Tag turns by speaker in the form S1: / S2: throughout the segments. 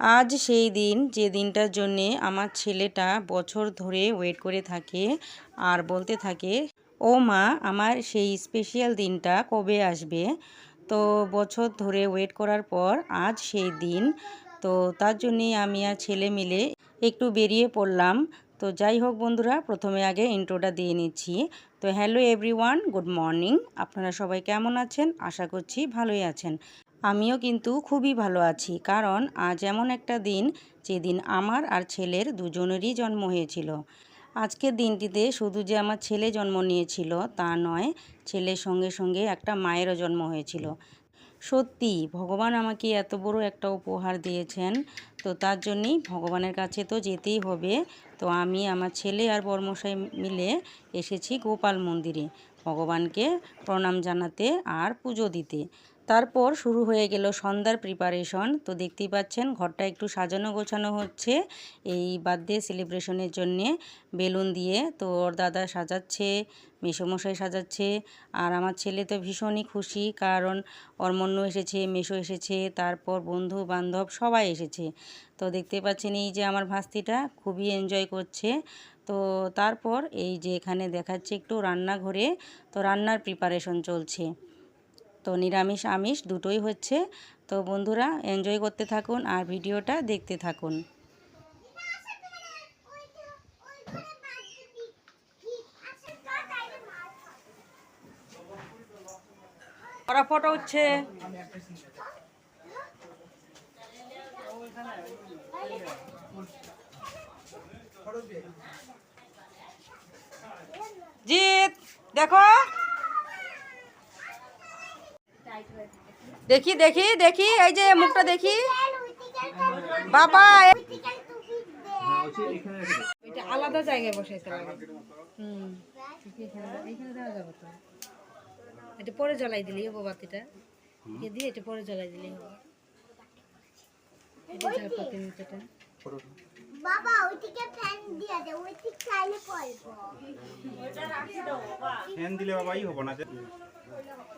S1: আজ সেই দিন, যে দিনটার জন্যে আমার ছেলেটা বছর ধরে ওয়েট করে থাকে আর বলতে থাকে, ও মা, আমার সেই স্পেশাল দিনটা কবে আসবে? তো বছর ধরে ওয়েট করার পর আজ সেই দিন, তো তার জন্যে আমি আর ছেলে মিলে একটু বেরিয়ে পড়লাম। তো যাই হোক বন্ধুরা, প্রথমে আগে ইন্ট্রোটা দিয়ে নিচ্ছি। তো হ্যালো এভরিওয়ান গুড মর্নিং আপনারা সবাই কেমন আছেন? আশা করছি ভালোই আছেন। আমিও কিন্তু খুবই ভালো আছি। কারণ আজ এমন একটা দিন যেদিন আমার আর ছেলের দুজনেরই জন্ম হয়েছিল। আজকের দিনটিতে শুধু যে আমার ছেলে জন্ম নিয়েছিল তা নয়, ছেলের সঙ্গে সঙ্গে একটা মায়েরও জন্ম হয়েছিল। সত্যি, ভগবান আমাকে এত বড় একটা উপহার দিয়েছেন, তো তার জন্যেই ভগবানের কাছে তো যেতেই হবে। তো আমি, আমার ছেলে আর বর্মশাই মিলে এসেছি গোপাল মন্দিরে। ভগবানকে প্রণাম জানাতে আর পুজো দিতে। তারপর শুরু হয়ে গেল সন্ধ্যার প্রিপারেশন তো দেখতেই পাচ্ছেন, ঘরটা একটু সাজানো গোছানো হচ্ছে এই বার্থডে সেলিব্রেশনের জন্যে বেলুন দিয়ে। তো ওর দাদা সাজাচ্ছে, মেসোমশাই সাজাচ্ছে, আর আমার ছেলে তো ভীষণই খুশি কারণ অর্মণ্য এসেছে, মেসো এসেছে, তারপর বন্ধু বান্ধব সবাই এসেছে। তো দেখতে পাচ্ছেন এই যে আমার ভাস্তিটা খুবই এনজয় করছে। তো তারপর এই যে এখানে দেখাচ্ছে একটু রান্নাঘরে, তো রান্নার প্রিপারেশন চলছে। তো নিরামিষ, আমিষ দুটোই হচ্ছে। তো বন্ধুরা এনজয় করতে থাকুন আর ভিডিওটা দেখতে থাকুন। ওরা ফটো উঠছে জিৎ, দেখো। দেখি দেখি দেখি এই যে মুখটা দেখি। বাবা
S2: এটা আলাদা জায়গায় বসাইতে লাগে হুম এখানে দেওয়া যাবে তো। এটা পরে জ্বালাই দিলেই হব বাতিটা। এ দিয়ে এটা পরে জ্বালাই দিলেই হবে। এটা ঝাড়পাতি নিচেটা
S3: বাবা ওইদিকে ফ্যান দিয়ে দে ওই ঠিক চাইলে পড়ব।
S4: ফ্যান দিলে বাবা ই হব না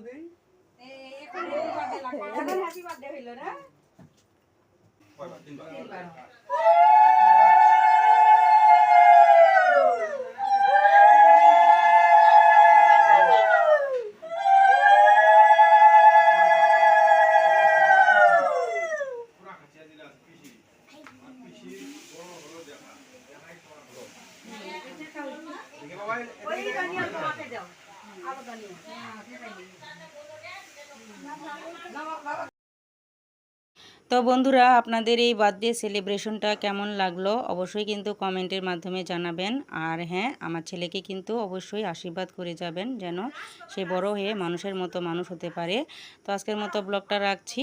S3: নিপে না কানা
S4: এই আগের না এই যে গেটুকে নিয়ে আসতেছ না তুমি
S1: তো বন্ধুরা, আপনাদের এই বার্থডে সেলিব্রেশনটা কেমন লাগল অবশ্যই কিন্তু কমেন্টের মাধ্যমে জানাবেন। আর হ্যাঁ আমার ছেলেকে কিন্তু অবশ্যই আশীর্বাদ করে যাবেন যেন সে বড় হয়ে মানুষের মতো মানুষ হতে পারে। তো আজকের মতো ব্লগটা রাখছি।